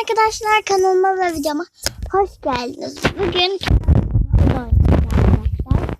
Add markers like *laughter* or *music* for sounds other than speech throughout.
arkadaşlar kanalıma ve videoma hoş geldiniz. Bugün kanalıma arkadaşlar.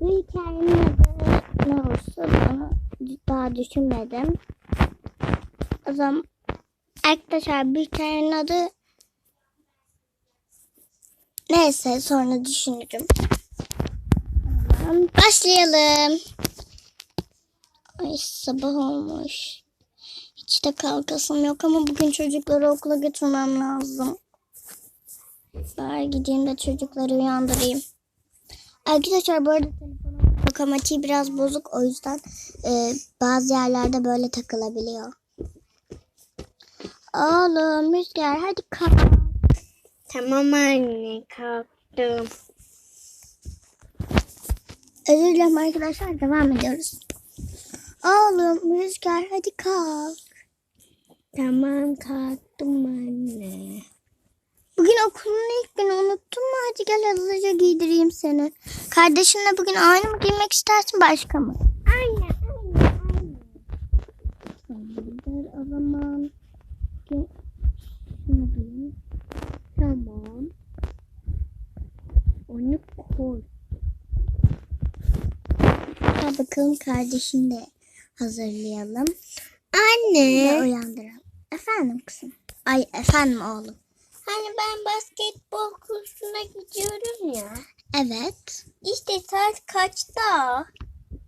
Bu hikayenin adı ne olsun onu daha düşünmedim. O zaman arkadaşlar bu hikayenin adı neyse sonra düşünürüm. Başlayalım. Ay sabah olmuş. De kalkasım yok ama bugün çocukları okula götürmem lazım. Bari gideyim de çocukları uyandırayım. Arkadaşlar bu arada telefonum matematiği biraz bozuk o yüzden e, bazı yerlerde böyle takılabiliyor. Oğlum Rüzgar hadi kalk. Tamam anne kalktım. Özür dilerim arkadaşlar devam ediyoruz. Oğlum Rüzgar hadi kalk. Tamam kalktım anne. Bugün okulun ilk günü unuttun mu? Hadi gel hızlıca giydireyim seni. Kardeşinle bugün aynı mı giymek istersin başka mı? Anne anne anne. Tamamdır o zaman. Gel. Şunu giyeyim. Tamam. Onu koy. Hadi bakalım kardeşini de hazırlayalım. Ve Anne. uyandıralım. Efendim kızım. Ay efendim oğlum. Hani ben basketbol kursuna gidiyorum ya. Evet. İşte saat kaçta?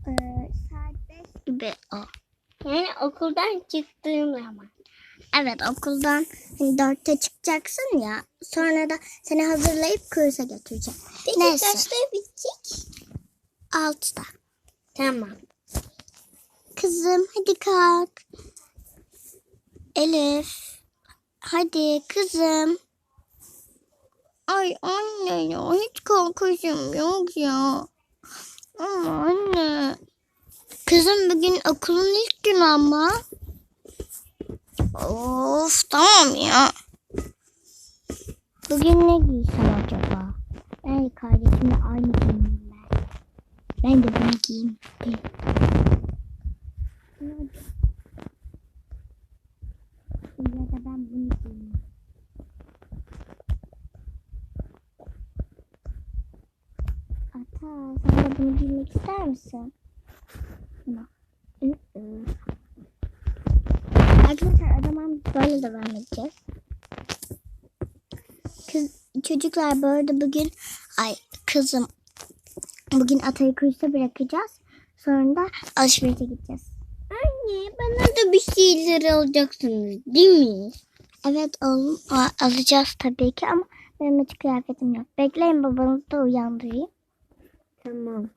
Ee, saat 5 gibi o. Yani okuldan çıktığım zaman. Evet okuldan hani dörtte çıkacaksın ya. Sonra da seni hazırlayıp kursa götüreceğim. Peki Neyse. kaçta bitecek? Altıda. Tamam. Kızım hadi kalk. Elif. Hadi kızım. Ay anne ya hiç kalkışım yok ya. Ama anne. Kızım bugün okulun ilk günü ama. Of tamam ya. Bugün ne giysem acaba? Ben kardeşimle aynı giyineyim ben. Ben de bunu giyeyim. Ya da ben bunu giyeyim. Ata sen de bunu giymek ister misin? Arkadaşlar o zaman böyle devam edeceğiz. Kız, çocuklar bu arada bugün ay kızım bugün Atay'ı kursa bırakacağız. Sonra da alışverişe gideceğiz. Anne bana da bir şeyler alacaksınız değil mi? Evet oğlum alacağız tabii ki ama benim hiç kıyafetim yok. Bekleyin babanızı da uyandırayım. Tamam.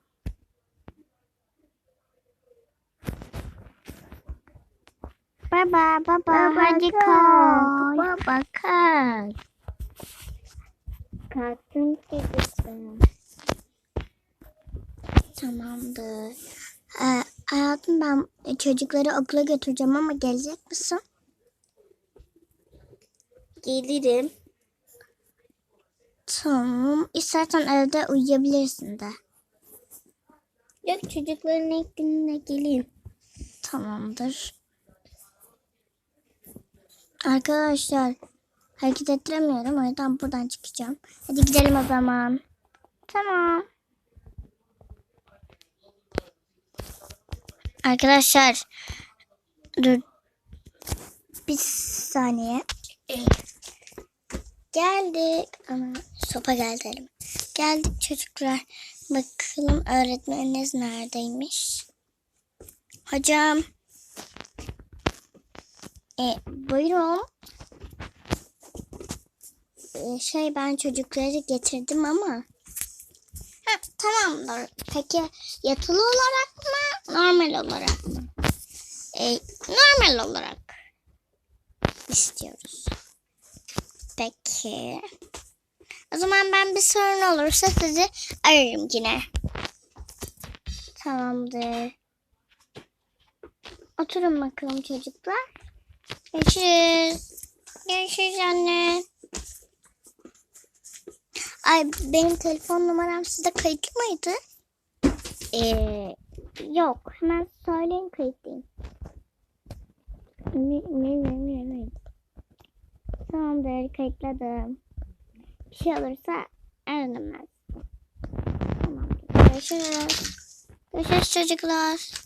Baba baba, Baba, hadi kalk. Baba kalk. Kalktım çocuklar. Tamamdır. Ee, hayatım ben çocukları okula götüreceğim ama gelecek misin? Gelirim. Tamam. İstersen evde uyuyabilirsin de. Yok çocukların ilk gününe geleyim. Tamamdır. Arkadaşlar hareket ettiremiyorum. O yüzden buradan çıkacağım. Hadi gidelim o zaman. Tamam. Arkadaşlar dur bir saniye. Geldik. Ama sopa geldi. Geldik çocuklar. Bakalım öğretmeniniz neredeymiş? Hocam. E, buyurun. E, şey ben çocukları getirdim ama. Ha, tamamdır. Peki yatılı olarak mı? Normal olarak mı? E, normal olarak istiyoruz. Peki. O zaman ben bir sorun olursa sizi ararım yine. Tamamdır. Oturun bakalım çocuklar. Görüşürüz. Görüşürüz anne. Ay benim telefon numaram sizde kayıtlı mıydı? Ee, yok. Hemen söyleyin kayıtlıyım. Ne, ne, ne, ne, ne? Tamamdır kayıtladım. Bir şey olursa aranamaz. Tamamdır. Görüşürüz. Görüşürüz çocuklar.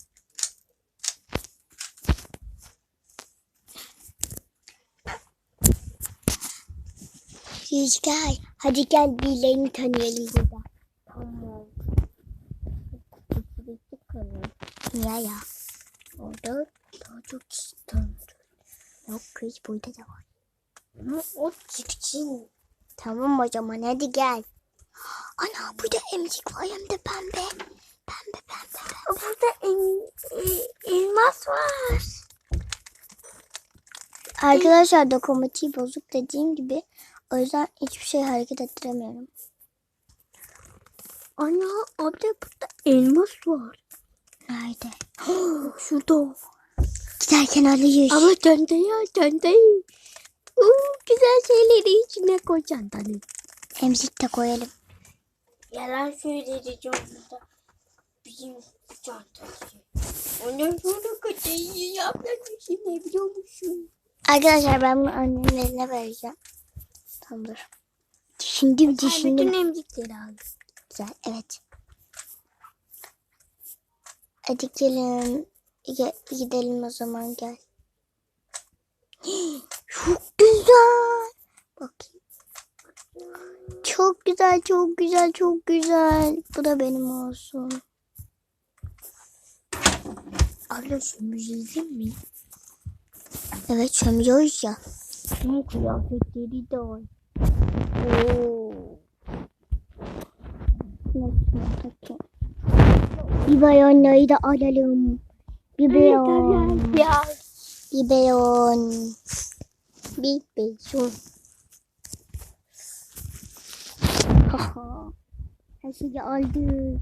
Rüzgar hadi gel birilerini tanıyalım burada. Tamam. Niye ya? Orada daha çok kişi tanıdı. Yok kız burada da var. Ama o çirkin. Tamam o zaman hadi gel. Ana burada emzik var hem de pembe. Pembe pembe. pembe. Burada em, e, elmas var. Arkadaşlar dokunmatiği bozuk dediğim gibi o yüzden hiçbir şey hareket ettiremiyorum. Ana abla burada elmas var. Nerede? *gasps* Şurada. Giderken alıyoruz. Ama döndü ya döndü. Uuu güzel şeyleri içine koy çantanı. Emzik de koyalım. Yalan söyleyeceğim burada. Bizim çantası. Ondan sonra kaçayı yapmamışım ne biliyor musun? Arkadaşlar ben bunu annemin eline vereceğim. Tamamdır. Düşündüm Bütün düşündüm. emzikleri aldım. Güzel evet. Hadi gelin. Ge- gidelim o zaman gel. *gasps* Çok güzel. Bakayım. Çok güzel, çok güzel, çok güzel. Bu da benim olsun. Abla müziği mi? Evet, sömürüyoruz ya. Şunun kıyafetleri de var. Oo. Biberonları da alalım. Biberon. Evet, ya. Biberon. Biberon. Haha. Her şeyi aldık.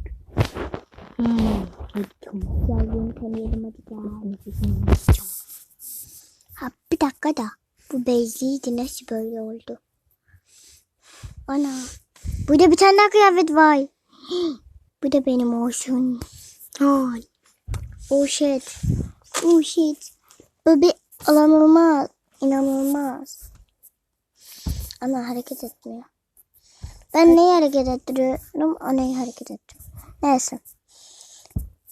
Hmm. Hadi tamam. Gel beni tanıyalım hadi gel. Ha bir dakika da. Bu bezliydi nasıl böyle oldu? Ana. Burada bir tane daha kıyafet var. *gasps* Bu da benim olsun. Ay. Oh shit. Oh shit. Bu bir inanılmaz. Ana hareket etmiyor. Ben neyi hareket ettiriyorum? O neyi hareket ettiriyorum. Neyse.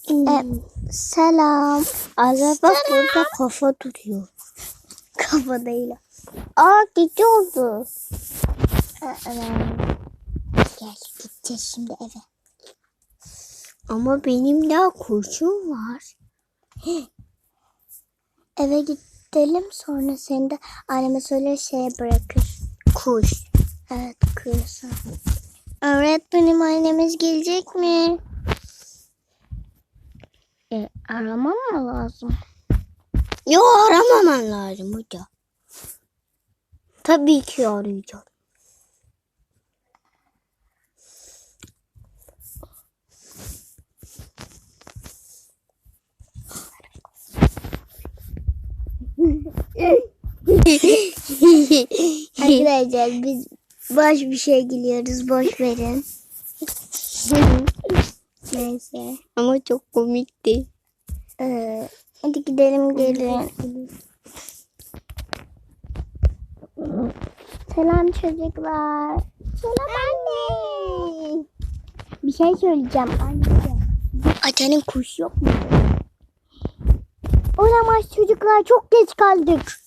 E, selam. Araba burada kafa duruyor. *laughs* Kafa değil. Aa gece oldu. Gel gideceğiz şimdi eve. Ama benim daha kurşun var. *gasps* Eve gidelim sonra seni de anneme söyle şeye bırakır. Kuş. Evet kırsa. Öğretmenim annemiz gelecek mi? E, aramam mı lazım? Yo aramaman lazım hoca. Tabii ki arayacağım. Arkadaşlar biz boş bir şey gülüyoruz. Boş verin. *laughs* Neyse. Ama çok komikti. Ee, hadi gidelim gelin. Selam çocuklar. Selam anne. Bir şey söyleyeceğim anne. Atanın kuş yok mu? Olamaz çocuklar çok geç kaldık.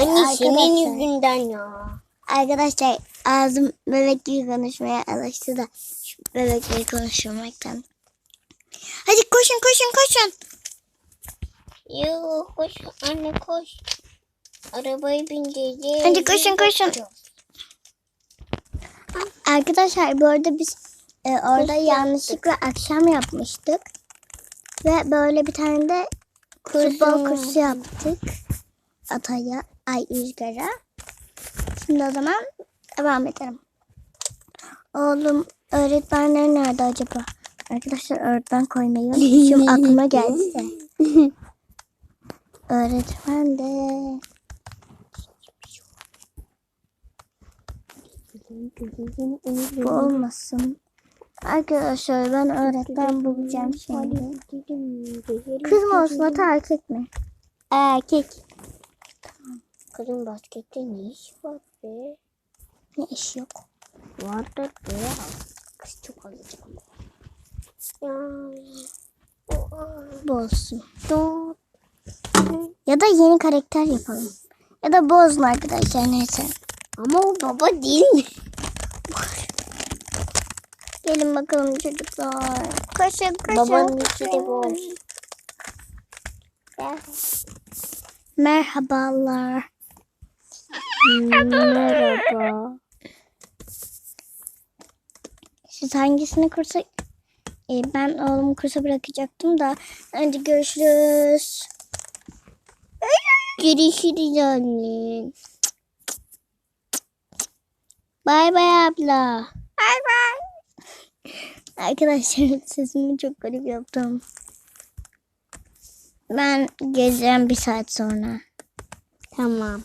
Anne senin yüzünden ya. Arkadaşlar ağzım bebek gibi konuşmaya alıştı da şu bebekleri konuşmaktan. Hadi koşun koşun koşun. Yo koş anne koş. Arabayı bindireceğiz. Hadi koşun, koşun. Arkadaşlar bu arada biz e, orada Kurs yanlışlıkla akşam yapmıştık. Ve böyle bir tane de futbol kursu yaptık. Ataya, ay rüzgara. Şimdi o zaman devam edelim. Oğlum öğretmenler nerede acaba? Arkadaşlar öğretmen koymayı unutmuşum *laughs* aklıma geldi de. Öğretmen de bu olmasın. Arkadaşlar ben öğretmen bulacağım şimdi. Kız mı olsun ata erkek mi? Erkek. Kızın baskette ne iş var be? Ne iş yok. Vardır be. Kız çok alacağım. Ya. Bu olsun. Ya da yeni karakter yapalım. Ya da bozun arkadaşlar neyse. Ama o baba değil mi? Gelin bakalım çocuklar. Koşun koşun. Babanın içi de. Gel. Merhabalar. Merhaba. Siz hangisini kursa... Ee, ben oğlumu kursa bırakacaktım da. Hadi görüşürüz. Görüşürüz anne. Bay bay abla. Bay bay. Arkadaşlar sesimi çok garip yaptım. Ben geleceğim bir saat sonra. Tamam. Ama...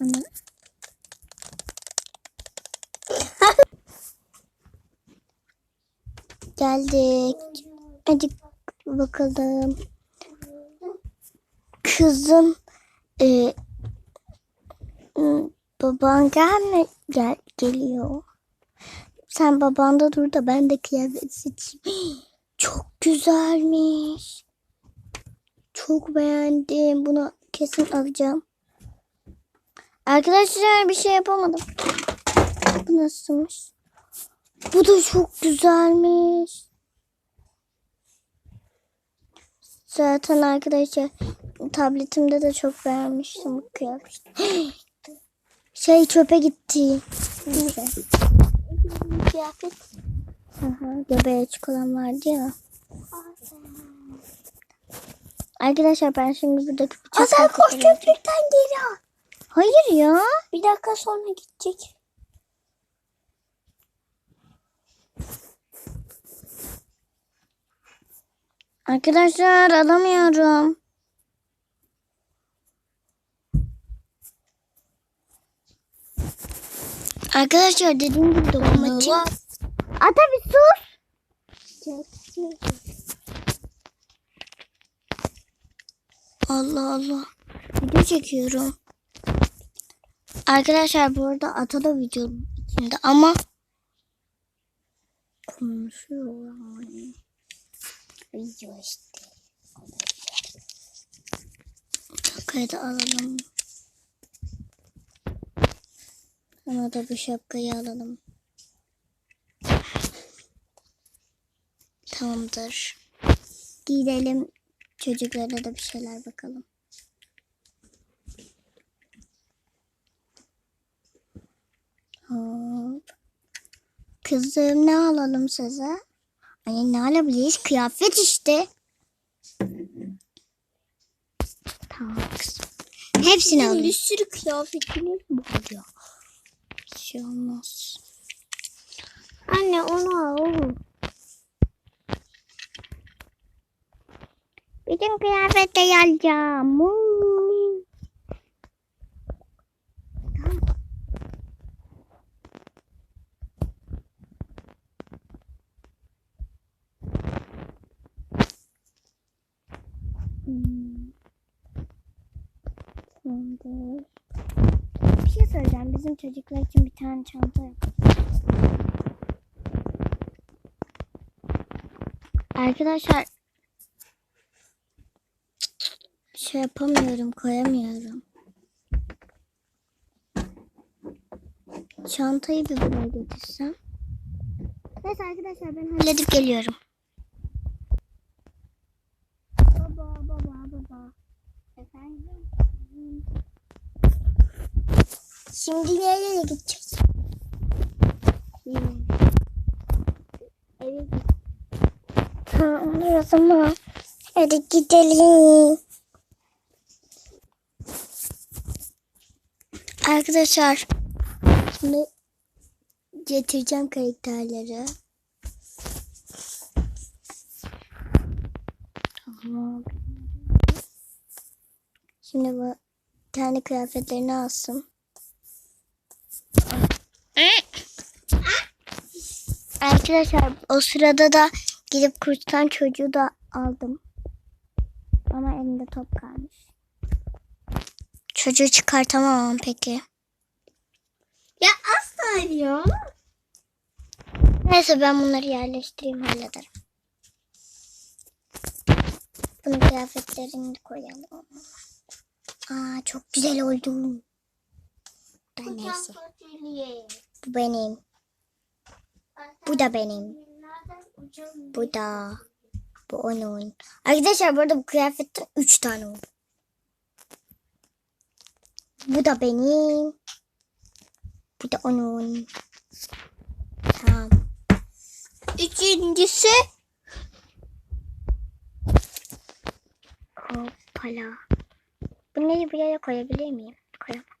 *laughs* Geldik. Hadi bakalım. Kızım e, baban gelme gel, geliyor. Sen babanda dur da ben de kıyafet seçeyim. *gasps* Çok güzelmiş. Çok beğendim. Bunu kesin alacağım. Arkadaşlar bir şey yapamadım. Bu nasılmış? Bu da çok güzelmiş. Zaten arkadaşlar tabletimde de çok beğenmiştim bu kıyafet. *gasps* Şey çöpe gitti. Kıyafet. Aha, göbeğe açık olan vardı ya. Arkadaşlar ben şimdi buradaki bütün Azal koş köprükten geri al. Hayır ya. Bir dakika sonra gidecek. Arkadaşlar alamıyorum. Arkadaşlar dediğim gibi dokunmatik. Ata bir sus. Allah Allah. Video çekiyorum. Arkadaşlar bu arada Ata da video içinde ama konuşuyor yani. Video işte. Şapkayı alalım. Ona da bir şapkayı alalım. Tamamdır. Gidelim. Çocuklara da bir şeyler bakalım. Hop. Kızım ne alalım size? Ay ne alabiliriz? Kıyafet işte. Tamam kızım. Hepsini Bir alayım. sürü kıyafetiniz var ya. Bir şey olmaz. Anne onu al oğlum. Bütün kıyafetleri alacağım. Hmm. Tamamdır. Bir şey söyleyeceğim. Bizim çocuklar için bir tane çanta yap. Arkadaşlar şey yapamıyorum, koyamıyorum. Çantayı bir buraya getirsem. Neyse arkadaşlar ben halledip geliyorum. Baba, baba, baba. Efendim? Şimdi nereye gideceğiz? Evet. Ha, olur o zaman. Hadi gidelim. Arkadaşlar şimdi getireceğim karakterleri. Tamam. Şimdi bu kendi kıyafetlerini alsın. Arkadaşlar o sırada da gidip kurtan çocuğu da aldım. Ama elinde top kalmış. Çocuğu çıkartamam peki. Ya asla ya. Neyse ben bunları yerleştireyim hallederim. Bunun kıyafetlerini koyalım. Aa çok güzel oldu. Ben neyse. Bu benim. Bu da benim. Bu da. Bu onun. Arkadaşlar bu arada bu kıyafetten 3 tane oldu. Bu da benim. Bu da onun. Tamam. Üçüncüsü Hoppala. Bu neyi buraya koyabilir miyim? Koyamam.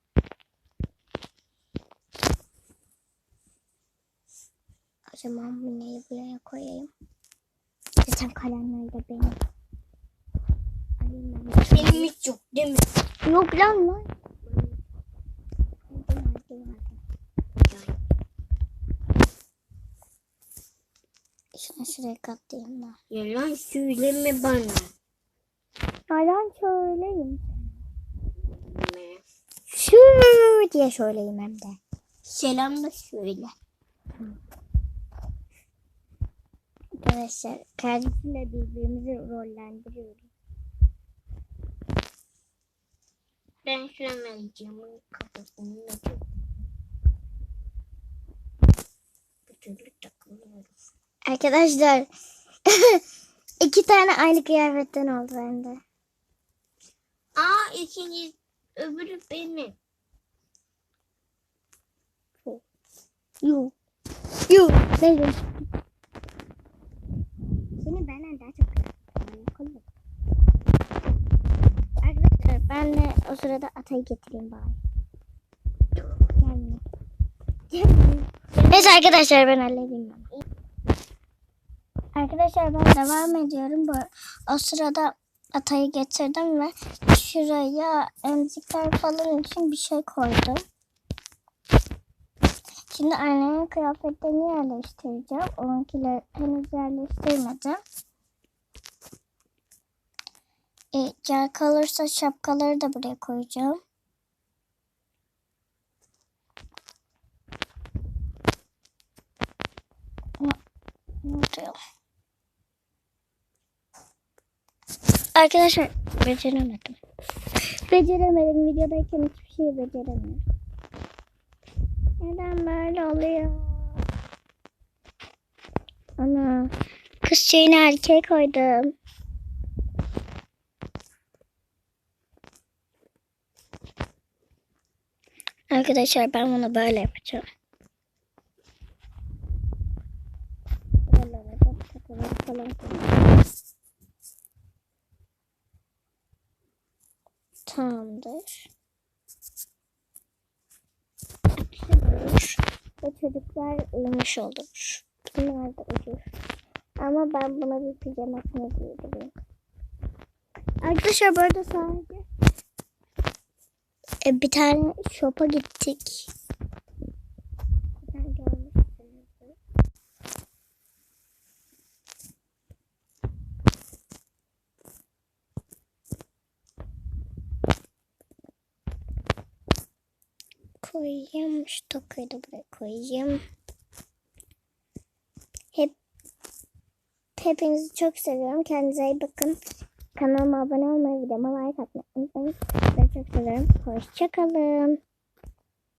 O zaman bu neyi buraya koyayım? Zaten kalemler de benim. Benim hiç yok değil mi? Yok lan lan. Şunu şuraya katlayayım da. Yalan söyleme bana. Yalan söyleyeyim. Ne? Şu diye söyleyeyim hem de. Selam da söyle. Arkadaşlar kardeşimle birbirimizi rollendiriyoruz. Ben şu hemen camın kafasını açıp bir türlü takılıyoruz. Arkadaşlar *laughs* iki tane aynı kıyafetten oldu bende. Aa ikinci öbürü benim. Yuh. Yuh. Neyse. Benden daha çok kıyafetim. Arkadaşlar ben de o sırada atayı getireyim bari. Gelmiyor. Gelmiyor. Neyse arkadaşlar ben halledeyim. ben. Arkadaşlar ben devam ediyorum. Bu, o sırada atayı getirdim ve şuraya emzikler falan için bir şey koydum. Şimdi annemin kıyafetlerini yerleştireceğim. Onunkileri henüz yerleştirmedim. E, yer kalırsa şapkaları da buraya koyacağım. Arkadaşlar beceremedim. Beceremedim. Videodayken hiçbir şey beceremiyorum. Neden böyle oluyor? Ana. Kız şeyini erkeğe koydum. Arkadaşlar ben bunu böyle yapacağım. Falan koyacağım. Tamamdır. Ve çocuklar uyumuş olur. Bunlar da uyur. Ama ben buna bir pijamasını giydireyim. Arkadaşlar bu arada sadece e, bir tane shop'a gittik. Koyayım. Şu tokayı da buraya koyayım. Hep hepinizi çok seviyorum. Kendinize iyi bakın. Kanalıma abone olmayı, videoma like atmayı unutmayın. Sizleri çok seviyorum. Hoşçakalın.